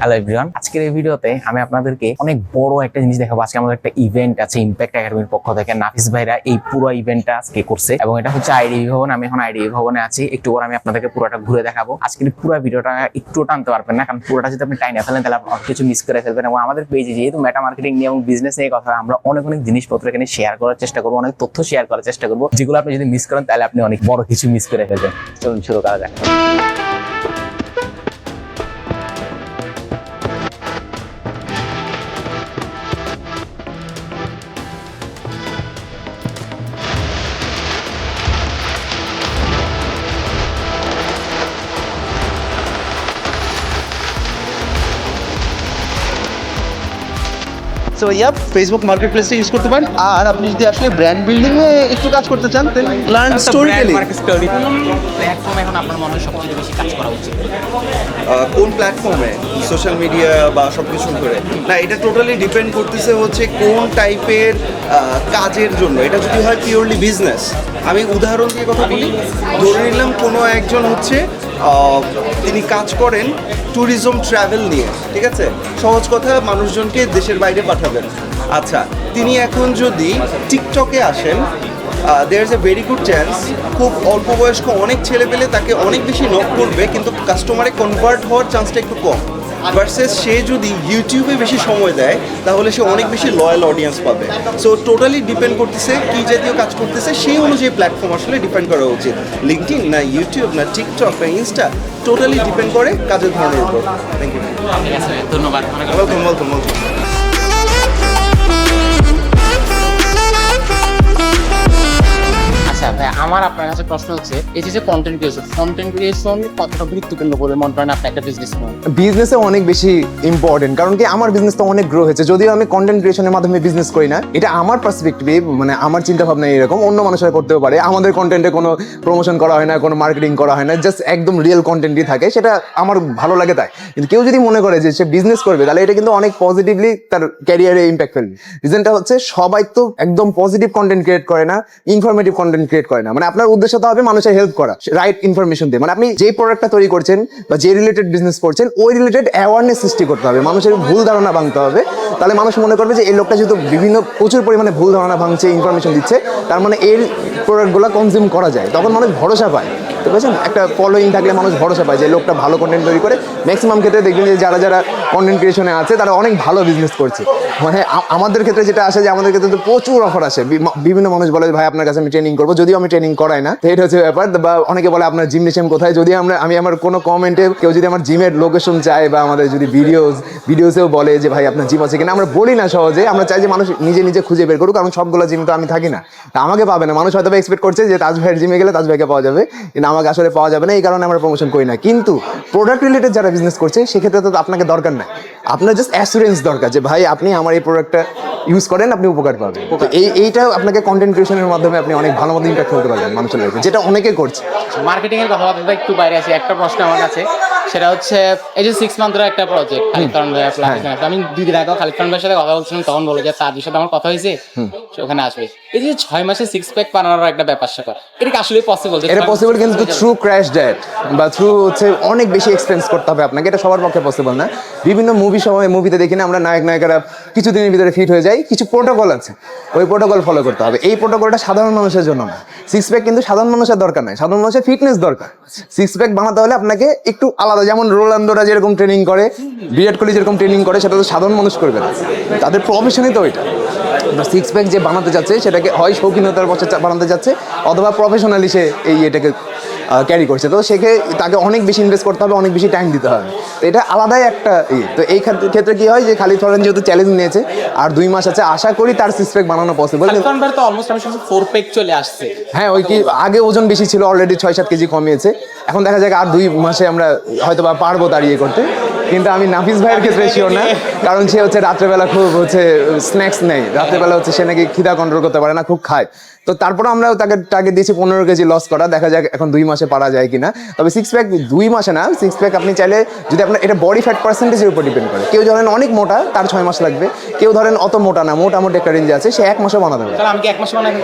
Hello everyone আজকের এই ভিডিওতে আমি আপনাদেরকে অনেক বড় একটা জিনিস দেখাবো। আজকে আমাদের একটা ইভেন্ট আছে ইম্প্যাক্ট একাডেমির পক্ষ থেকে। নাফিস ভাইরা এই পুরো ইভেন্টটা আজকে করছে এবং এটা হচ্ছে আইডি ভবন। আমি এখন আইডি ভবনে আছি। একটু পর আমি আপনাদেরকে পুরোটা ঘুরে দেখাবো। আজকের পুরো ভিডিওটা একটু টানতে পারবেন না, কারণ পুরোটা যদি আপনি টাইনে ফেলেন, তাহলে আপনি কিছু মিস করে ফেলবেন এবং আমাদের পেজে যেহেতু মেটা মার্কেটিং নিয়ে এবং বিজনেস নিয়ে কথা, আমরা অনেক অনেক জিনিসপত্র এখানে শেয়ার করার চেষ্টা করব, অনেক তথ্য শেয়ার করার চেষ্টা করব। যেগুলো আপনি যদি মিস করেন, তাহলে আপনি অনেক বড় কিছু মিস করে ফেলবেন। চলুন শুরু করা যাক। সো ইয়া ফেসবুক মার্কেট প্লেসে ইউজ করতে পারেন। আর আপনি যদি আসলে ব্র্যান্ড বিল্ডিং এ একটু কাজ করতে চান তাহলে লার্ন স্টোরি টেলিং প্ল্যাটফর্ম এখন আপনার মনে হয় সবচেয়ে বেশি কাজ করা উচিত। কোন প্ল্যাটফর্মে সোশ্যাল মিডিয়া বা সব কিছু করে না এটা টোটালি ডিপেন্ড করতেছে হচ্ছে কোন টাইপের কাজের জন্য। এটা যদি হয় পিওরলি বিজনেস আমি উদাহরণ দিয়ে কথা বলি। ধরে নিলাম কোনো একজন হচ্ছে তিনি কাজ করেন ট্যুরিজম ট্রাভেল নিয়ে, ঠিক আছে? সহজ কথা, মানুষজনকে দেশের বাইরে পাঠাবেন। আচ্ছা তিনি এখন যদি টিকটকে আসেন there is a very good chance খুব অল্প বয়স্ক অনেক ছেলে পেলে তাকে অনেক বেশি নক করবে, কিন্তু কাস্টমারে কনভার্ট হওয়ার চান্সটা একটু কম। ভার্সেস সে যদি ইউটিউবে বেশি সময় দেয় তাহলে সে অনেক বেশি লয়াল অডিয়েন্স পাবে। সো টোটালি ডিপেন্ড করতেছে কি জাতীয় কাজ করতেছে সেই অনুযায়ী প্ল্যাটফর্ম আসলে ডিপেন্ড করা উচিত। লিঙ্কডিন না ইউটিউব না টিকটক না ইনস্টা টোটালি ডিপেন্ড করে কাজের ধরনের উপর। থ্যাংক ইউ ধন্যবাদ। ওয়েলকাম ওয়েলকাম ওয়েলকাম আমার আপনার কাছে প্রশ্ন হচ্ছে, এই যে কন্টেন্ট ক্রিয়েশন কন্টেন্ট ক্রিয়েশন কতটা গুরুত্বপূর্ণ বলে মনে করেন আপনি একটা বিজনেস বিজনেসে অনেক বেশি ইম্পর্টেন্ট কারণ কি আমার বিজনেস তো অনেক গ্রো হয়েছে। যদিও আমি কন্টেন্ট ক্রিয়েশনের মাধ্যমে বিজনেস করি না, এটা আমার পার্সপেক্টিভে মানে আমার চিন্তা ভাবনা এরকম, অন্য মানুষের করতেও পারে। আমাদের কন্টেন্টে কোনো প্রমোশন করা হয় না, কোনো মার্কেটিং করা হয় না জাস্ট একদম রিয়েল কন্টেন্টই থাকে, সেটা আমার ভালো লাগে তাই। কিন্তু কেউ যদি মনে করে যে সে বিজনেস করবে, তাহলে এটা কিন্তু অনেক পজিটিভলি তার ক্যারিয়ারে ইম্প্যাক্ট ফেলবে। রিজনটা হচ্ছে, সবাই তো একদম পজিটিভ কন্টেন্ট ক্রিয়েট করে না ইনফরমেটিভ কন্টেন্ট ক্রিয়েট করে না। মানে আপনার উদ্দেশ্য তো হবে মানুষের হেল্প করা রাইট ইনফরমেশন দিয়ে। মানে আপনি যে প্রোডাক্টটা তৈরি করছেন বা যে রিলেটেড বিজনেস করছেন, ওই রিলেটেড অ্যাওয়ারনেস সৃষ্টি করতে হবে। মানুষের ভুল ধারণা ভাঙতে হবে। তাহলে মানুষ মনে করবে যে, এই লোকটা যেহেতু বিভিন্ন, প্রচুর পরিমাণে ভুল ধারণা ভাঙছে ইনফরমেশন দিচ্ছে, তার মানে এই প্রোডাক্টগুলো কনজিউম করা যায়। তখন মানুষ ভরসা পায়। তো বুঝছেন একটা ফলোয়িং থাকলে মানুষ ভরসা পায় যে লোকটা ভালো কন্টেন্ট তৈরি করে। ম্যাক্সিমাম ক্ষেত্রে দেখবেন যে যারা যারা কন্টেন্ট ক্রিয়েশনে আছে, তারা অনেক ভালো বিজনেস করছে। মানে আমাদের ক্ষেত্রে যেটা আসে যে আমাদের ক্ষেত্রে তো প্রচুর অফার আসে। বিভিন্ন মানুষ বলে ভাই, আপনার কাছে আমি ট্রেনিং করব। যদিও আমি ট্রেনিং করাই না এটা হচ্ছে ব্যাপার। বা অনেকে বলে, আপনার জিম নিশাম কোথায়? যদি আমরা আমি আমার কোনো কমেন্টে কেউ যদি আমার জিমের লোকেশন চায় বা আমাদের যদি ভিডিওস ভিডিওসেও বলে যে, ভাই, আপনার জিম আছে কিনা? আমরা বলি না সহজে। আমরা চাই যে মানুষ নিজে নিজে খুঁজে বের করুক। কারণ সবগুলো জিম তো আমি থাকি না। তা আমাকে পাবে না। মানুষ হয়তো এক্সপেক্ট করছে যে তাজ ভাইয়ের জিমে গেলে তাজ ভাইকে পাওয়া যাবে। কিন্তু আমাকে আসলে পাওয়া যাবে না এই কারণে আমরা প্রমোশন করি না। কিন্তু প্রোডাক্ট রিলেটেড যারা বিজনেস করছে সেক্ষেত্রে তো আপনাকে দরকার নাই। আপনার জাস্ট অ্যাসুরেন্স দরকার যে ভাই আপনি আমার এই প্রোডাক্টটা ইউজ করেন আপনি উপকার পাবেন। তো এই এইটা আপনাকে কন্টেন্ট ক্রিয়েশনের মাধ্যমে আপনি অনেক ভালো মতো ইম্প্যাক্ট করতে পারবেন মানুষের লাইফে যেটা অনেকে করছে। মার্কেটিং এর কথাবার্তা একটু বাইরে আছে। একটা প্রশ্ন আমার কাছে। সেটা হচ্ছে এই যে সিক্স মান্থের একটা প্রজেক্ট খালিদ খান ভাই আমি দুই দিন আগে খালিদ খান ভাইয়ের সাথে কথা বলছিলাম তখন বলে যে তার সাথে আমার কথা হয়েছে ওখানে আসবে। এই যে ছয় মাসে সিক্স প্যাক বানানোর একটা ব্যাপার স্যাপার এটা কি আসলে পসিবল এটা পসিবল কিন্তু থ্রু ক্র্যাশ ডেট বা থ্রু হচ্ছে অনেক বেশি এক্সপেন্স করতে হবে আপনাকে। এটা সবার পক্ষে পসিবল না। বিভিন্ন মুভি সময় মুভিতে দেখি না আমরা নায়ক নায়িকারা কিছুদিনের ভিতরে ফিট হয়ে যাই কিছু প্রোটোকল আছে। ওই প্রোটোকল ফলো করতে হবে। এই প্রোটোকলটা সাধারণ মানুষের জন্য না। সিক্স প্যাক কিন্তু সাধারণ মানুষের দরকার নাই। সাধারণ মানুষের ফিটনেস দরকার। সিক্স প্যাক বানাতে হলে আপনাকে একটু আলাদা যেমন রোলান্দোরা যেরকম ট্রেনিং করে বিরাট কোহলি যেরকম ট্রেনিং করে, সেটা তো সাধারণ মানুষ করবে না। তাদের প্রফেশনই তো ওইটা। সিক্স প্যাক যে বানাতে যাচ্ছে সেটাকে হয় শৌখিনতার বছর বানাতে যাচ্ছে অথবা প্রফেশনালি সে এই এটাকে ক্যারি করছে। তো সেকে তাকে অনেক বেশি ইনভেস্ট করতে হবে অনেক বেশি টাইম দিতে হবে। তো এটা আলাদাই একটা ইয়ে। তো এই ক্ষেত্রে- কি হয় যে খালিদ ফরেন যেহেতু চ্যালেঞ্জ নিয়েছে আর দুই মাস আছে আশা করি তার সিক্স প্যাক বানানো পসিবল তো অলমোস্ট আমি ফোর প্যাক চলে আসছে। হ্যাঁ ওই কি আগে ওজন বেশি ছিল অলরেডি ছয় সাত কেজি কমিয়েছে। এখন দেখা যায় আর দুই মাসে আমরা হয়তো বা পারব তার ইয়ে করতে। কিন্তু আমি নাফিস ভাইয়ের ক্ষেত্রে শিওর না কারণ সে হচ্ছে রাত্রেবেলা খুব হচ্ছে স্ন্যাক্স নেই রাত্রেবেলা হচ্ছে সে নাকি খিদা কন্ট্রোল করতে পারে না খুব খায়। তো তারপরে আমরা তাকে টার্গেট দিয়েছি পনেরো কেজি লস করা। দেখা যাক এখন দুই মাসে পারা যায় কিনা। তবে সিক্স প্যাক দুই মাসে না সিক্স প্যাক আপনি চাইলে যদি আপনার এটা বডি ফ্যাট পার্সেন্টেজের উপর ডিপেন্ড করে। কেউ ধরেন অনেক মোটা তার ছয় মাস লাগবে। কেউ ধরেন অত মোটা না মোটামুটি একটা রেঞ্জে আছে সে এক মাসে বানাতে পারবে।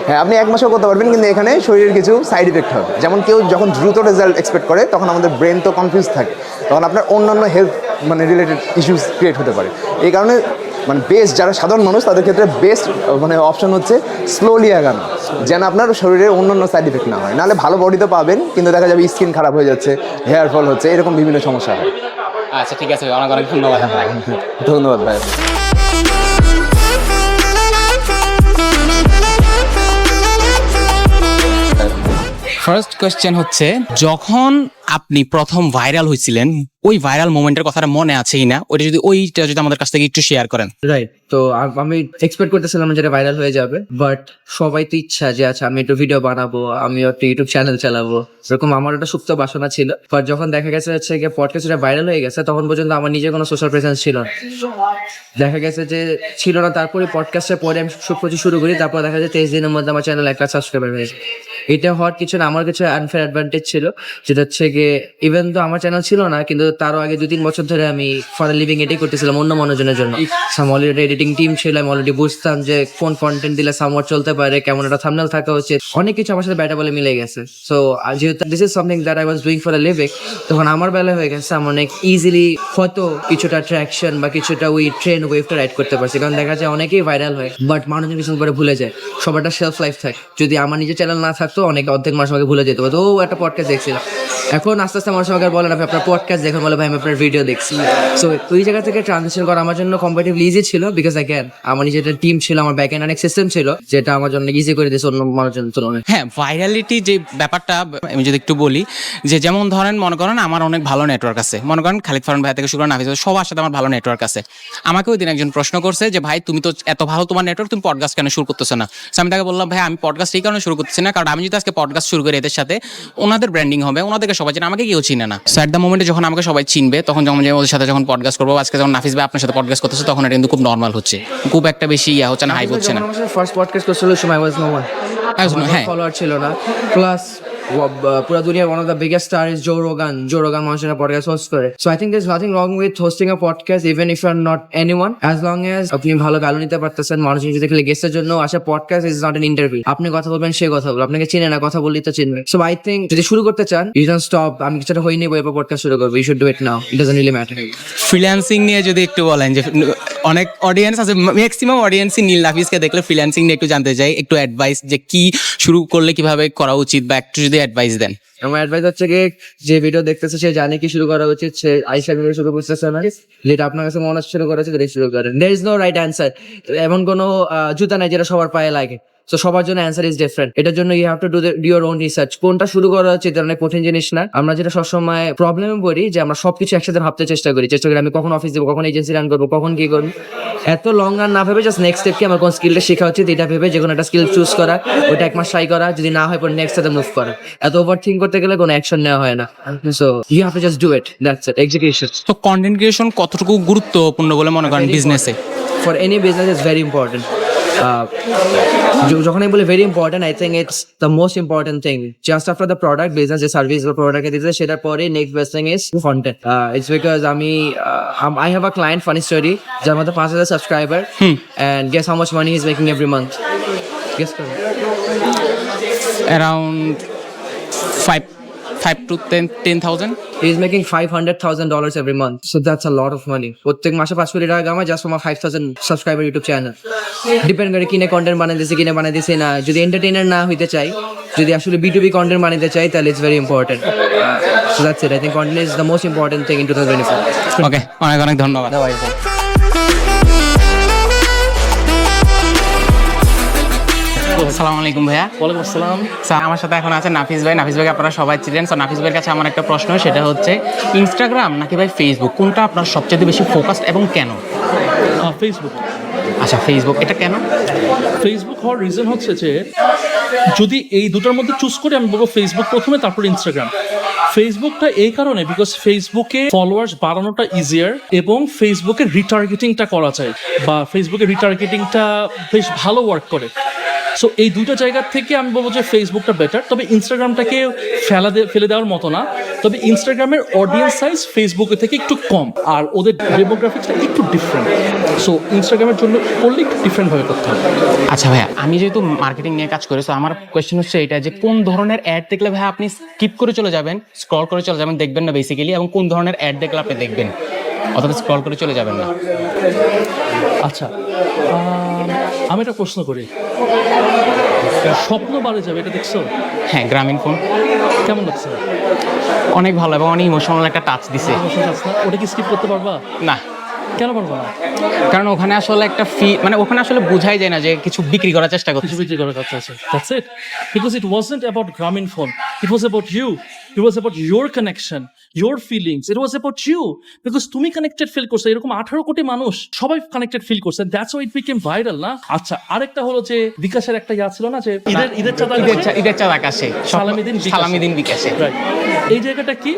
হ্যাঁ আপনি এক মাসেও করতে পারবেন কিন্তু এখানে শরীরের কিছু সাইড ইফেক্ট হবে। যেমন কেউ যখন দ্রুত রেজাল্ট এক্সপেক্ট করে তখন আমাদের ব্রেন তো কনফিউজ থাকে। তখন আপনার অন্যান্য হেলথ মানে রিলেটেড ইস্যুস ক্রিয়েট হতে পারে। এই কারণে মানে বেস্ট যারা সাধারণ মানুষ তাদের ক্ষেত্রে বেস্ট মানে অপশন হচ্ছে স্লোলি আগানো। যেন আপনার শরীরে অন্য সাইড ইফেক্ট না হয়। নাহলে ভালো বডি তো পাবেন কিন্তু দেখা যাবে স্কিন খারাপ হয়ে যাচ্ছে হেয়ার ফল হচ্ছে এরকম বিভিন্ন সমস্যা হয়। আচ্ছা ঠিক আছে অনেক অনেক ধন্যবাদ। ধন্যবাদ ভাই। ফার্স্ট কোয়েশ্চেন হচ্ছে, যখন আপনি প্রথম ভাইরাল হয়েছিলেন ওই ভাইরাল মোমেন্টের কথাটা মনে আছেই না? ওইটা যদি ওইটা যদি আমাদের কাছ থেকে একটু শেয়ার করেন। রাইট তো আমি এক্সপেক্ট করতেছিলাম যেটা ভাইরাল হয়ে যাবে বাট সবাই তো ইচ্ছা যে আচ্ছা আমি একটু ভিডিও বানাবো আমি একটা ইউটিউব চ্যানেল চালাবো। এরকম আমার একটা সুপ্ত বাসনা ছিল বাট যখন দেখা গেছে হচ্ছে গিয়ে পডকাস্টটা ভাইরাল হয়ে গেছে, তখন পর্যন্ত আমার নিজের কোনো সোশ্যাল প্রেজেন্স ছিল না। দেখা গেছে যে ছিল না, তারপরে পডকাস্টের পরে আমি সব কিছু শুরু করি, তারপর দেখা যায় তেইশ দিনের মধ্যে আমার চ্যানেল একটা সাবস্ক্রাইবার হয়েছে এটা হওয়ার কিছু না, আমার কিছু আনফেয়ার অ্যাডভান্টেজ ছিল, যেটা হচ্ছে গিয়ে ইভেন তো আমার চ্যানেল ছিল না, কিন্তু তারও আগে দু তিন বছর ধরে আমি ফর লিভিং এটাই করতেছিলাম অন্য মানুষজনের জন্য। অলরেডি এডিটিং টিম ছিল, আমি অলরেডি বুঝতাম যে কোন কন্টেন্ট দিলে সামওয়ার চলতে পারে, কেমন একটা থামনেল থাকা উচিত। অনেক কিছু আমার সাথে ব্যাটা বলে মিলে গেছে। সো যেহেতু this is something that I was doing for a living তখন আমার বেলায় হয়ে গেছে, আমি অনেক ইজিলি হয়তো কিছুটা ট্র্যাকশন বা কিছুটা ওই ট্রেন ওয়েভটা রাইড করতে পারছি। কারণ দেখা যায় অনেকেই ভাইরাল হয় বাট মানুষজন কিছু করে ভুলে যায়। সবারটা সেলফ লাইফ থাকে। যদি আমার নিজের চ্যানেল না থাকতো, অনেক অর্ধেক মানুষ আমাকে ভুলে যেত। তো ও একটা পডকাস্ট দেখছিলাম এখন আস্তে আস্তে মানুষ আমাকে বলে না ভাই, আপনার পডকাস্ট দেখুন বলে ভাই আমি আপনার ভিডিও দেখছি। সো ওই জায়গা থেকে ট্রানজেকশন করা আমার জন্য কম্পারেটিভলি ইজি ছিল বিকজ অ্যাগেন আমার নিজের একটা টিম ছিল আমার ব্যাক অনেক সিস্টেম ছিল যেটা আমার জন্য ইজি করে দিয়েছে অন্য মানুষজনের তুলনায়। হ্যাঁ ভাইরালিটি যে ব্যাপারটা আমি যদি একটু বলি যে যেমন ধরেন মনে করেন আমার অনেক ভালো নেটওয়ার্ক আছে। মনে করেন খালিদ ফারহান ভাই থেকে শুরু করে নাফিস ভাই, সবার সাথে আমার ভালো নেটওয়ার্ক আছে। আমাকে ওই দিন একজন প্রশ্ন করছে যে ভাই তুমি তো এত ভালো তোমার নেটওয়ার্ক তুমি পডকাস্ট কেন শুরু করতেছো না? আমি তাকে বললাম ভাই আমি পডকাস্ট এই কারণে শুরু করতেছি না কারণ আমি যদি আজকে পডকাস্ট শুরু করি এদের সাথে ওনাদের ব্র্যান্ডিং হবে ওনাদেরকে সবাই চেনে আমাকে কেউ চিনে না। সো অ্যাট দ্য মোমেন্টে যখন আমাকে সবাই চিনবে তখন যখন ওদের সাথে যখন পডকাস্ট করব আজকে যখন নাফিস ভাই আপনার সাথে পডকাস্ট করতেছে তখন এটা কিন্তু খুব নর্মাল হচ্ছে। খুব একটা বেশি ইয়া হচ্ছে না হাই হচ্ছে না। ফার্স্ট পডকাস্ট করছিল সময় was no one I was no- হ্যাঁ। ফলোয়ার ছিল না। প্লাস পুরো দুনিয়ার one of the biggest star is Joe Rogan Joe Rogan মানুষের পডকাস্ট হোস্ট করে। So I think is nothing wrong with hosting a podcast even if are not anyone as long as আপনি ভালো value নিতে পারতেছেন মানুষ যদি খালি গেস্টের জন্য আসে podcast is not an interview আপনি কথা বলবেন, সে কথা বলবেন আপনাকে চিনে না, কথা বললেই তো চিনবে। সো আই থিঙ্ক যদি শুরু করতে চান ইউ ক্যান স্টপ আমি কিছুটা হয়ে নিবো এরপর পডকাস্ট শুরু করব। You should do it now it doesn't really matter freelancing নিয়ে যদি একটু বলেন যে অনেক অডিয়েন্স আছে ম্যাক্সিমাম অডিয়েন্সই নীল নাফিসকে দেখলে ফ্রিল্যান্সিং নিয়ে একটু জানতে চাই, একটু অ্যাডভাইস যে কি শুরু করলে কীভাবে করা উচিত বা একটু যদি অ্যাডভাইস দেন। আমার অ্যাডভাইস হচ্ছে কি, যে ভিডিও দেখতেছে, সে জানে কি শুরু করা উচিত, সে আইসা ভিডিও শুরু করতেছে না। যেটা আপনার কাছে মনে শুরু করা উচিত শুরু করেন there is no right answer এমন কোনো জুতা নাই যেটা সবার পায়ে লাগে। তো সবার জন্য অ্যান্সার ইজ ডিফারেন্ট এটার জন্য you have to do your own research কোনটা শুরু করা হচ্ছে এটা অনেক কঠিন জিনিস না। আমরা যেটা সবসময় প্রবলেমে পড়ি যে আমরা সবকিছু একসাথে ভাবতে চেষ্টা করি। চেষ্টা করি আমি কখন অফিস দেবো কখন এজেন্সি রান করব কখন কি করব। এত লং রান না ভেবে জাস্ট নেক্সট স্টেপ কি আমার কোন স্কিলটা শেখা উচিত এটা ভেবে যে কোনো একটা স্কিল চুজ করা ওটা এক মাস ট্রাই করা যদি না হয় পর নেক্সট সাথে মুভ করা। এত ওভার থিঙ্ক করতে গেলে কোনো অ্যাকশন নেওয়া হয় না। So you have to just do it that's it execution তো কন্টেন্ট ক্রিয়েশন কতটুকু গুরুত্বপূর্ণ বলে মনে করেন বিজনেসে for any business is very important. Uh, যখন আমি বলি very important I think it's the most important thing just after the product business যে সার্ভিস বা প্রোডাক্ট দিতে সেটার পরে next best thing is content it's because আমি I have a client funny story যার মধ্যে পাঁচ হাজার subscriber and guess how much money is making every month guess করুন around five five to ten ten thousand He is making five hundred thousand dollars every month. So that's a lot of money. প্রত্যেক মাসে পাঁচ কোটি টাকা কামায় just আমার five thousand subscriber YouTube channel depend করে কিনে কন্টেন্ট বানাইতেছে কিনে বানাইতেছে না। যদি এন্টারটেইনার না হইতে চাই যদি আসলে বি টু বি কন্টেন্ট বানাইতে চাই তাহলে it's very important so that's it I think content is the most important thing in two thousand twenty four okay অনেক অনেক ধন্যবাদ। আসসালামু আলাইকুম ভাইয়া। ওয়ালাইকুম আসসালাম। স্যার আমার সাথে এখন আছে নাফিস ভাই। নাফিস ভাই আপনারা সবাই ছিলেন সো নাফিস ভাইয়ের কাছে আমার একটা প্রশ্ন সেটা হচ্ছে ইনস্টাগ্রাম নাকি ভাই ফেসবুক কোনটা আপনার সবচেয়ে বেশি ফোকাসড এবং কেন? ফেসবুক আচ্ছা ফেসবুক এটা কেন? ফেসবুক হওয়ার রিজন হচ্ছে যে যদি এই দুটোর মধ্যে চুজ করে আমি বলব ফেসবুক প্রথমে তারপর ইনস্টাগ্রাম ফেসবুকটা এই কারণে বিকজ ফেসবুকে ফলোয়ার্স বাড়ানোটা ইজিয়ার এবং ফেসবুকে রিটার্গেটিংটা করা যায়। বা ফেসবুকে রিটার্গেটিংটা বেশ ভালো ওয়ার্ক করে। সো এই দুটো জায়গার থেকে আমি বলব যে ফেসবুকটা বেটার তবে ইনস্টাগ্রামটাকে ফেলা ফেলে দেওয়ার মতো না। তবে ইনস্টাগ্রামের অডিয়েন্স সাইজ ফেসবুকের থেকে একটু কম, আর ওদের ডেমোগ্রাফিক্সটা একটু ডিফারেন্ট সো ইনস্টাগ্রামের জন্য করলে একটু ডিফারেন্টভাবে করতে হবে। আচ্ছা ভাইয়া, আমি যেহেতু মার্কেটিং নিয়ে কাজ করি সো আমার কোয়েশ্চেন হচ্ছে এটা যে কোন ধরনের অ্যাড দেখলে ভাইয়া আপনি স্কিপ করে চলে যাবেন স্ক্রল করে চলে যাবেন, দেখবেন না বেসিক্যালি এবং কোন ধরনের অ্যাড দেখলে আপনি দেখবেন? অথবা স্ক্রল করে চলে যাবেন না। আচ্ছা আমি একটা প্রশ্ন করি। স্বপ্ন বাড়ে যাবে এটা দেখছ? হ্যাঁ গ্রামীণ ফোন। কেমন লাগছে? অনেক ভালো এবং অনেক ইমোশনাল একটা টাচ দিছে? ওটা কি স্কিপ করতে পারবা? না। কেন পারব না? কারণ ওখানে আসলে একটা ফি মানে ওখানে আসলে বোঝাই যায় না যে কিছু বিক্রি করার চেষ্টা করছে। বিক্রি করার কাছে আছে that's it because it wasn't about Grameenphone it was about you it was about your connection your feelings it was about you because তুমি কানেক্টেড ফিল করছ এরকম আঠারো কোটি মানুষ সবাই কানেক্টেড ফিল করছে দ্যাটস ইট বিকেম ভাইরাল না? আচ্ছা আরেকটা হলো যে বিকাশের একটা ইয়া ছিল না যে ঈদের ঈদের চাঁদা ঈদের চাঁদ আকাশে। সালামি দিন। সালামি দিন বিকাশে. এই জায়গাটা কি?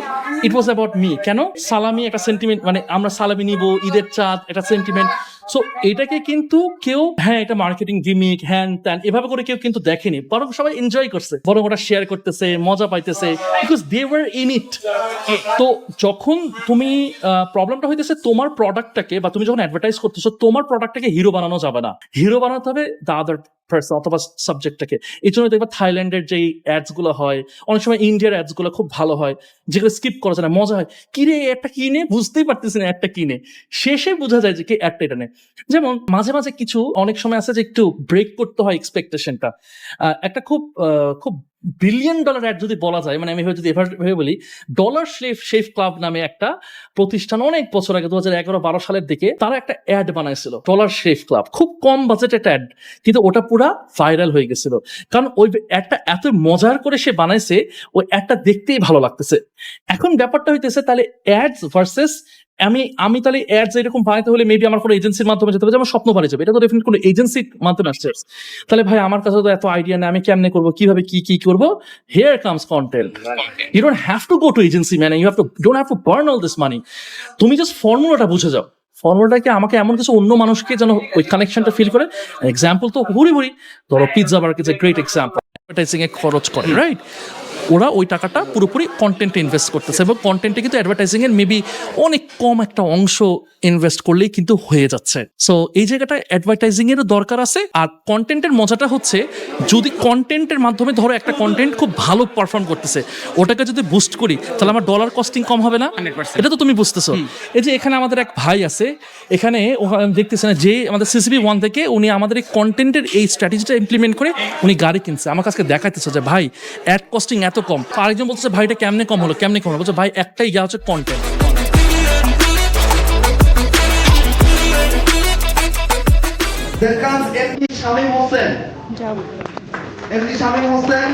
ইট ওয়াজ অ্যাবাউট মি কেন? সালামি একটা সেন্টিমেন্ট মানে আমরা সালামি নিব ঈদের চাঁদ, এটা সেন্টিমেন্ট সো এটাকে কিন্তু কেউ হ্যাঁ এটা মার্কেটিং গিমিক হ্যান ত্যান এভাবে করে কেউ কিন্তু দেখেনি। বরং সবাই এনজয় করছে। বরং ওটা শেয়ার করতেছে, মজা পাইতেছে। Because they were in it তো যখন তুমি প্রবলেমটা হইতেছে তোমার প্রোডাক্টটাকে বা তুমি যখন অ্যাডভার্টাইজ করতেছো, তোমার প্রোডাক্টটাকে হিরো বানানো যাবে না। হিরো বানাতে হবে দা আদার পার্সন অথবা সাবজেক্টটাকে এই জন্য দেখবা থাইল্যান্ডের যে অ্যাডসগুলো হয়, অনেক সময় ইন্ডিয়ার অ্যাডসগুলো খুব ভালো হয়, যেগুলো স্কিপ করা যায় না, মজা হয়। কিরে একটা কিনে? বুঝতেই পারতেছি না একটা কিনে। শেষে বোঝা যায় যে কি একটা এটা নেই যেমন মাঝে মাঝে কিছু, অনেক সময় আছে যে একটু ব্রেক করতে হয় এক্সপেকটেশনটা একটা খুব খুব বিলিয়ন ডলার অ্যাড যদি বলা যায় মানে আমি যদি এভাবে বলি ডলার শেফ শেফ ক্লাব নামে একটা প্রতিষ্ঠান অনেক বছর আগে দু হাজার এগারো বারো সালের দিকে তারা একটা অ্যাড বানাইছিল ডলার শেফ ক্লাব খুব কম বাজেট একটা অ্যাড কিন্তু ওটা পুরা ভাইরাল হয়ে গেছিল। কারণ ওই অ্যাডটা এত মজার করে সে বানাইছে, ওই অ্যাডটা দেখতেই ভালো লাগতেছে। এখন ব্যাপারটা হইতেছে, তাহলে অ্যাডস ভার্সেস আমি আমি তাহলে অ্যাডস এরকম বানাইতে হলে মেবি আমার কোনো এজেন্সির মাধ্যমে যেতে হবে যেমন স্বপ্ন বাড়ি যাবে এটা তো ডেফিনেট কোনো এজেন্সির মাধ্যমে আসছে। তাহলে ভাই আমার কাছে তো এত আইডিয়া নেই আমি কেমনে করব কীভাবে কি কি করব? Here comes content you don't have to go to agency man you have to don't have to burn all this money তুমি জাস্ট ফর্মুলাটা বুঝে যাও। ফর্মুলাটাকে আমাকে এমন কিছু অন্য মানুষকে যেন ওই কানেকশনটা ফিল করে? এক্সাম্পল তো হুড়ি হুড়ি ধরো pizza burg is a great example advertising এ খরচ করে রাইট ওরা ওই টাকাটা পুরোপুরি কন্টেন্টে ইনভেস্ট করতেছে এবং কন্টেন্টে কিন্তু অ্যাডভার্টাইজিং এর মেবি অনেক কম একটা অংশ ইনভেস্ট করলেই কিন্তু হয়ে যাচ্ছে। সো এই জায়গাটা অ্যাডভার্টাইজিং এরও দরকার আছে। আর কন্টেন্টের মজাটা হচ্ছে যদি কন্টেন্টের মাধ্যমে ধরো একটা কন্টেন্ট খুব ভালো পারফর্ম করতেছে ওটাকে যদি বুস্ট করি তাহলে আমার ডলার কস্টিং কম হবে না? এটা তো তুমি বুঝতেছো। এই যে এখানে আমাদের এক ভাই আছে এখানে ও- আমি না যে আমাদের সিসিবি ওয়ান থেকে উনি আমাদের এই কন্টেন্টের এই স্ট্র্যাটেজিটা ইমপ্লিমেন্ট করে উনি গাড়ি কিনছে। আমার কাছে দেখাইতেছে যে ভাই অ্যাড কস্টিং এত কম। আরেকজন বলছে ভাইটা কেমনে কম হলো? কেমনে কম হলো? বলছে ভাই একটাই ইয়া হচ্ছে content There comes MD Shamim Hossain. MD Shamim Hossain